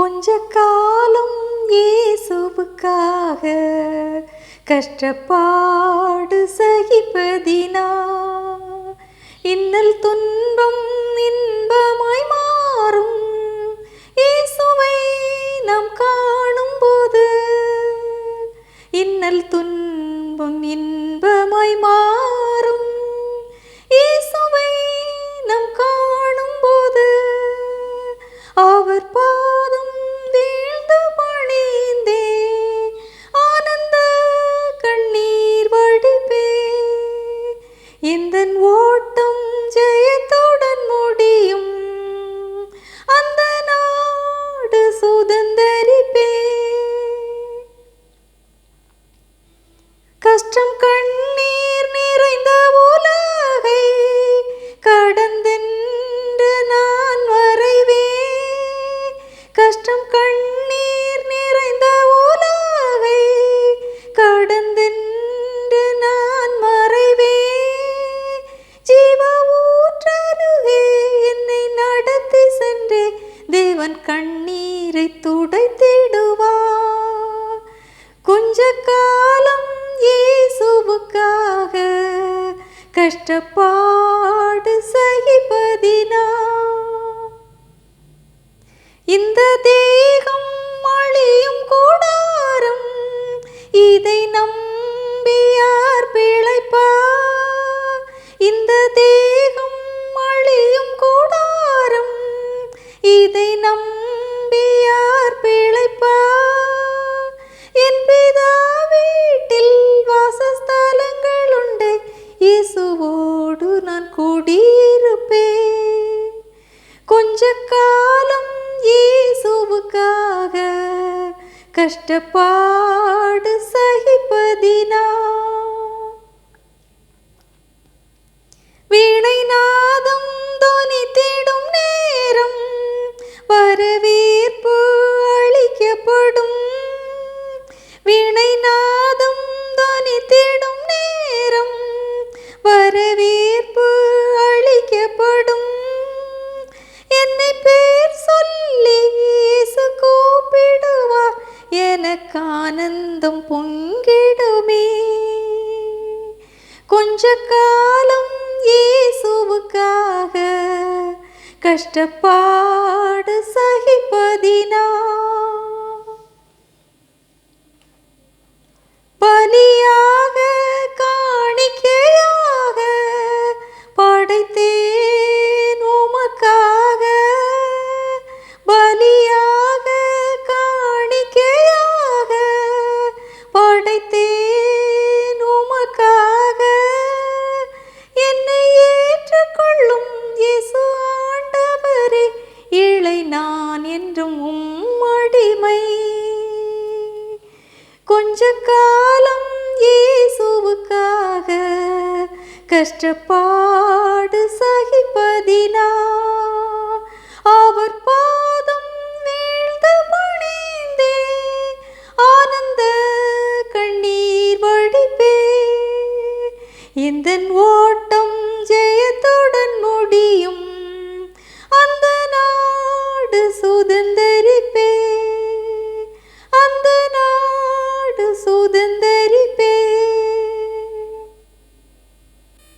கொஞ்ச காலம் இயேசுவுக்காக கஷ்டப்பாடு சகிப்பதினா? இன்னல் துன்பம் இன்பமாய் மாறும். இயேசுவை நாம் காணும் போது இன்னல் துன்பம் இன்பமாய் மாறும். தேவன் கண்ணீரை துடைத்திடுவார் கொஞ்ச காலம் இயேசுவுக்காக கஷ்டப்பாடு சகிப்பதினா. இந்த தேகம் இதை நம்பியார் பிழைப்பா என் பிதா வீட்டில் வாசஸ்தலங்கள் உண்டு. இயேசுவோடு நான் குடியிருப்பேன். கொஞ்ச காலம் இயேசுவுக்காக கஷ்டப்பாடு சகிப்பதினா எனக்கு ஆனந்தம் பொங்கிடுமே. கொஞ்ச காலம் இயேசுவுக்காக கஷ்டப்பாடு சகிப்பதினா. பலியாக காணிக்கையாக படைத்தே என்றும் உம்மடிமை கொஞ்ச காலம் இயேசுவுக்காக கஷ்டப்பாடு சகிப்பதினா? அவர் பாதம் வீழ்ந்து பணிந்தே ஆனந்த கண்ணீர் வடிப்பே. இந்த